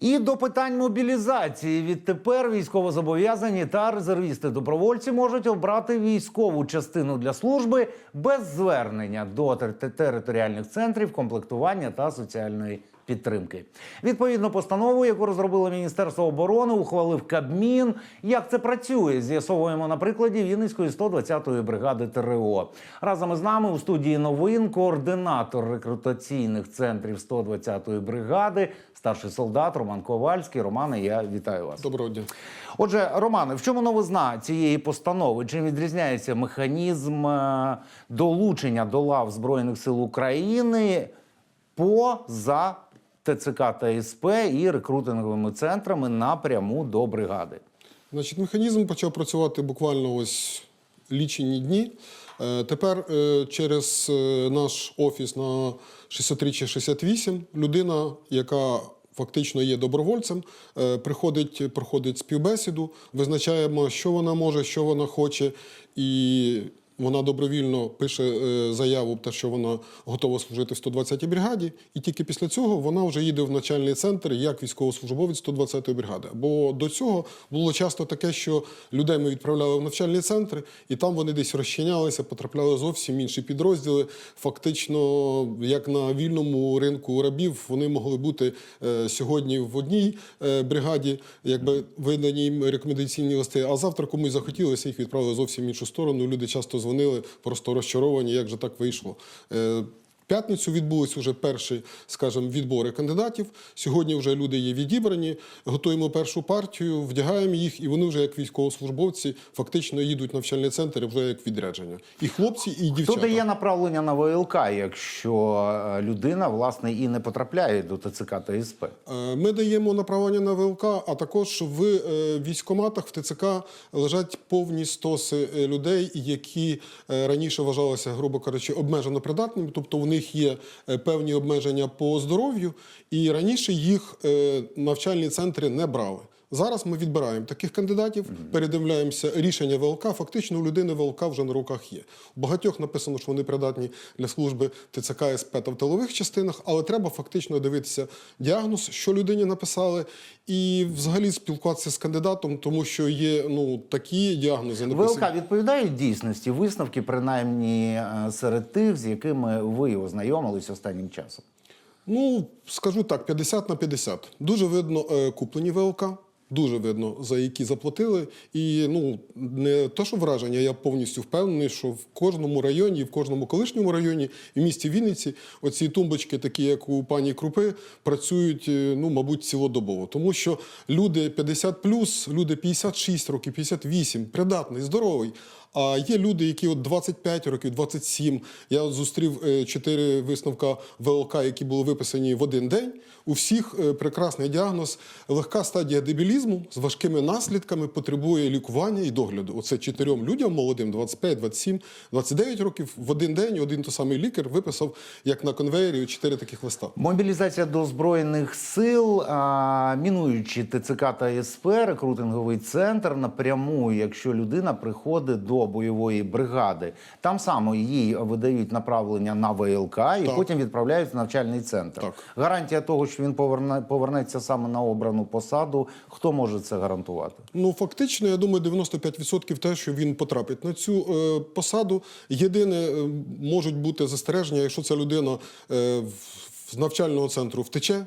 І до питань мобілізації відтепер військовозобов'язані та резервісти добровольці можуть обрати військову частину для служби без звернення до територіальних центрів комплектування та соціальної підтримки. Відповідно постанову, яку розробило Міністерство оборони, ухвалив Кабмін. Як це працює? З'ясовуємо на прикладі Вінницької 120-ї бригади ТРО. Разом із нами у студії новин координатор рекрутаційних центрів 120-ї бригади, старший солдат Роман Ковальський. Романе, я вітаю вас. Доброго дня. Отже, Романе, в чому новизна цієї постанови? Чим відрізняється механізм е, долучення до лав Збройних сил України поза ТЦК та СП і рекрутинговими центрами напряму до бригади? Значить, механізм почав працювати буквально ось лічені дні. Е, Тепер е, через е, наш офіс на 63 чи 68 людина, яка фактично є добровольцем, приходить, проходить співбесіду, визначаємо, що вона може, що вона хоче, і вона добровільно пише е, заяву, те, що вона готова служити в 120-й бригаді, і тільки після цього вона вже їде в навчальний центр як військовослужбовець 120-ї бригади. Бо до цього було часто таке, що людей ми відправляли в навчальні центри, і там вони десь розчинялися, потрапляли зовсім інші підрозділи. Фактично, як на вільному ринку рабів, вони могли бути е, сьогодні в одній е, бригаді, якби видані їм рекомендаційні листи, а завтра комусь захотілося, їх відправили зовсім в іншу сторону. Люди часто дзвонили, просто розчаровані, як же так вийшло. П'ятницю відбулись вже перші, скажімо, відбори кандидатів. Сьогодні вже люди є відібрані. Готуємо першу партію, вдягаємо їх, і вони вже як військовослужбовці фактично їдуть в навчальний центр вже як відрядження. І хлопці, і Хто дає направлення на ВЛК, якщо е, людина власне і не потрапляє до ТЦК та СП? Е, Ми даємо направлення на ВЛК, а також в е, військкоматах в ТЦК лежать повні стоси людей, які раніше вважалися, грубо кажучи, обмежено придатними, тобто в них є е, певні обмеження по здоров'ю, і раніше їх е, навчальні центри не брали. Зараз ми відбираємо таких кандидатів, передивляємося рішення ВЛК. Фактично у людини ВЛК вже на руках є. У багатьох написано, що вони придатні для служби ТЦК СП та в тилових частинах, але треба фактично дивитися діагноз, що людині написали, і взагалі спілкуватися з кандидатом, тому що є ну такі діагнози написані. ВЛК відповідають дійсності висновки, принаймні е, серед тих, з якими ви ознайомились останнім часом. Ну, скажу так, 50 на 50. Дуже видно е, куплені ВЛК, дуже видно, за які заплатили. І ну, не то, що враження, я повністю впевнений, що в кожному районі, в кожному колишньому районі, і в місті Вінниці, оці тумбочки, такі як у пані Крупи, працюють, е, ну, мабуть, цілодобово. Тому що люди 50 люди 56 років, 58, придатний, здоровий. А є люди, які от 25 років, 27. Я от зустрів е, чотири висновка ВЛК, які були виписані в один день. У всіх е, прекрасний діагноз. Легка стадія дебілізму з важкими наслідками потребує лікування і догляду. Оце чотирьом людям молодим, 25, 27, 29 років. В один день один той самий лікар виписав, як на конвеєрі, чотири таких листа. Мобілізація до збройних сил, а, мінуючи ТЦК та СП, рекрутинговий центр напряму, якщо людина приходить до бойової бригади, там само їй видають направлення на ВЛК і Так. потім відправляють в навчальний центр. Так. Гарантія того, що він поверне, повернеться саме на обрану посаду. Хто може це гарантувати? Ну, фактично, я думаю, 95% те, що він потрапить на цю е, посаду. Єдине, е, можуть бути застереження, якщо ця людина е, в- з навчального центру втече.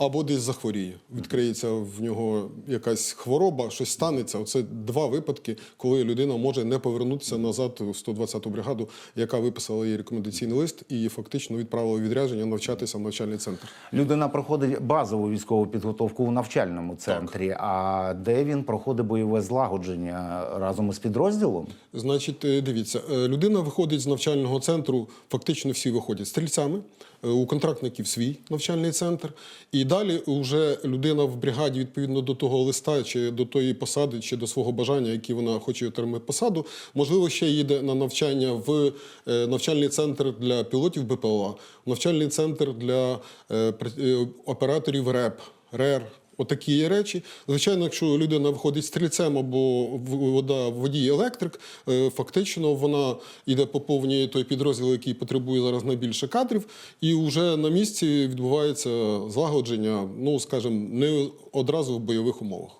Або десь захворіє, відкриється в нього якась хвороба, щось станеться. Оце два випадки, коли людина може не повернутися назад у 120-ту бригаду, яка виписала їй рекомендаційний лист і фактично відправила відрядження навчатися в навчальний центр. Людина проходить базову військову підготовку у навчальному центрі. А де він проходить бойове злагодження разом із підрозділом? Значить, е, дивіться, е, людина виходить з навчального центру, фактично всі виходять стрільцями. Е, У контрактників свій навчальний центр. І далі вже людина в бригаді відповідно до того листа, чи до тої посади, чи до свого бажання, які вона хоче отримати посаду, можливо, ще їде на навчання в е, навчальний центр для пілотів БПЛА, навчальний центр для е, е, операторів РЕП, РЕР. Отакі є речі. Звичайно, якщо людина виходить стрільцем або вода водій електрик, е, фактично вона йде поповнює той підрозділ, який потребує зараз найбільше кадрів, і вже на місці відбувається злагодження, ну скажімо, не одразу в бойових умовах.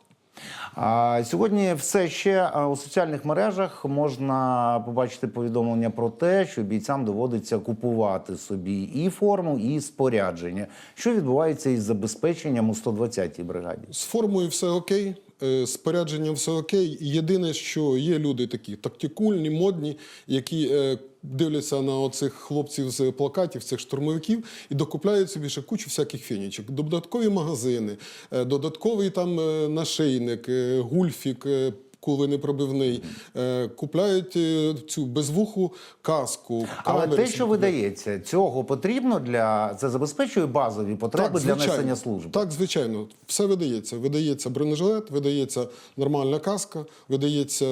Сьогодні все ще у соціальних мережах можна побачити повідомлення про те, що бійцям доводиться купувати собі і форму, і спорядження. Що відбувається із забезпеченням у 120-й бригаді? З формою все окей, е, спорядженням все окей. Єдине, що є люди такі тактикульні, модні, які е, дивляться на оцих хлопців з плакатів, цих штурмовиків, і докупляють собі ще кучу всяких фінічок. Додаткові магазини, е, додатковий там е, нашийник, е, гульфік. Е, Куленепробивний, е, купляють е, цю безвуху каску. Але камери те, що видається, цього потрібно для це забезпечує базові потреби для несення служби. Так, звичайно, все видається. Видається бронежилет, видається нормальна каска, видається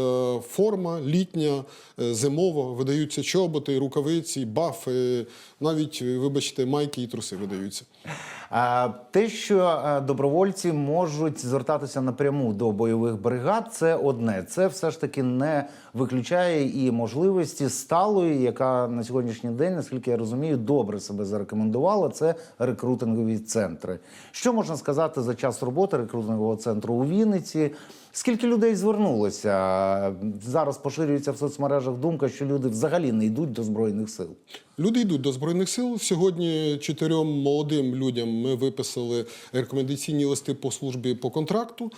форма літня, е, зимова, видаються чоботи, рукавиці, бафи, навіть, вибачте, майки і труси видаються. Те, що е, добровольці можуть звертатися напряму до бойових бригад, це одне. Це все ж таки не виключає і можливості сталої, яка на сьогоднішній день, наскільки я розумію, добре себе зарекомендувала. Це рекрутингові центри. Що можна сказати за час роботи рекрутингового центру у Вінниці? Скільки людей звернулося? Зараз поширюється в соцмережах думка, що люди взагалі не йдуть до збройних сил. Люди йдуть до збройних сил. Сьогодні чотирьом молодим людям ми виписали рекомендаційні листи по службі по контракту. Е,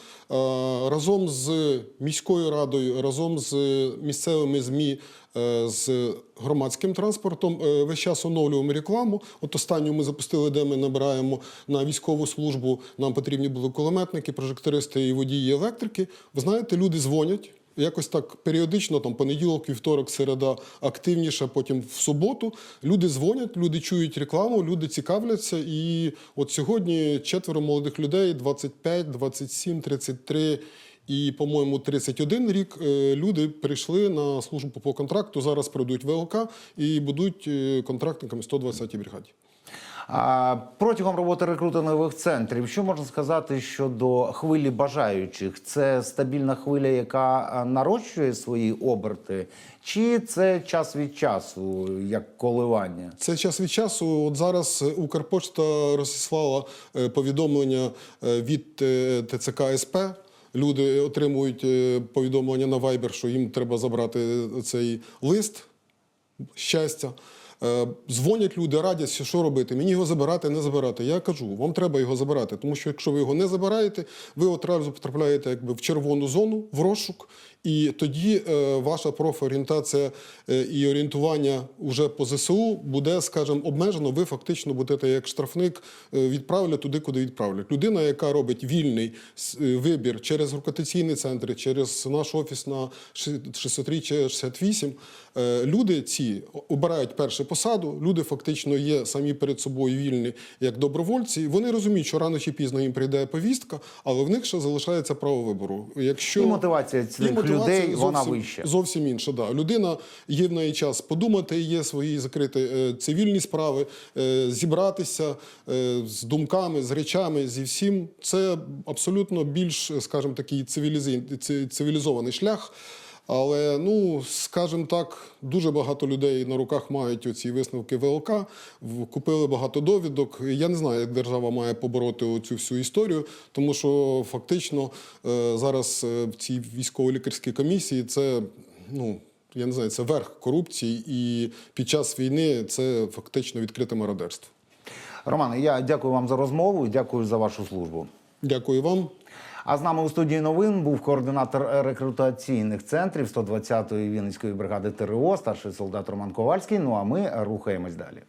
Разом з міською радою, разом з місцевими змі. Е, З громадським транспортом е, весь час оновлюємо рекламу. От останню ми запустили, де ми набираємо на військову службу. Нам потрібні були кулеметники, прожектористи і водії електрики. Ви знаєте, люди дзвонять. Якось так періодично, там понеділок, вівторок, середа активніше, потім в суботу. Люди дзвонять, люди чують рекламу, люди цікавляться. І от сьогодні четверо молодих людей, 25, 27, 33 і, по-моєму, 31 рік. е, Люди прийшли на службу по контракту. Зараз прийдуть ВЛК і будуть е, контрактниками 120-й бригаді. А протягом роботи рекрутингових центрів, що можна сказати щодо хвилі бажаючих? Це стабільна хвиля, яка нарощує свої оберти, чи це час від часу, як коливання? Це час від часу. От зараз е, Укрпошта розіслала е, повідомлення е, від е, ТЦК СП. Люди отримують е, повідомлення на Viber, що їм треба забрати цей лист щастя. Е, Дзвонять люди, радяться, що робити. Мені його забирати, не забирати. Я кажу, вам треба його забирати, тому що якщо ви його не забираєте, ви одразу потрапляєте якби в червону зону, в розшук, і тоді е, ваша профорієнтація е, і орієнтування уже по ЗСУ буде, скажімо, обмежено. Ви фактично будете як штрафник відправлять туди, куди відправлять. Людина, яка робить вільний вибір через рекрутаційні центри, через наш офіс на 63 чи 68, е, люди ці обирають першу посаду. Люди фактично є самі перед собою вільні як добровольці. Вони розуміють, що рано чи пізно їм прийде повістка, але в них ще залишається право вибору. Якщо І мотивація цих І мотивація людей, вона зовсім- вища. Зовсім інша. Да. Людина є в неї час подумати, є свої закриті е, цивільні справи, е, зібратися е, з думками, з речами, зі всім. Це абсолютно більш, скажімо, такий цивілізований шлях. Але, ну, скажімо так, дуже багато людей на руках мають оці висновки ВЛК, купили багато довідок. Я не знаю, як держава має побороти цю всю історію, тому що фактично е, зараз е, в цій військово-лікарській комісії це, ну, я не знаю, це верх корупції, і під час війни це фактично відкрите мародерство. Романе, я дякую вам за розмову і дякую за вашу службу. Дякую вам. А з нами у студії новин був координатор рекрутаційних центрів 120-ї Вінницької бригади ТРО, старший солдат Роман Ковальський. Ну а ми рухаємось далі.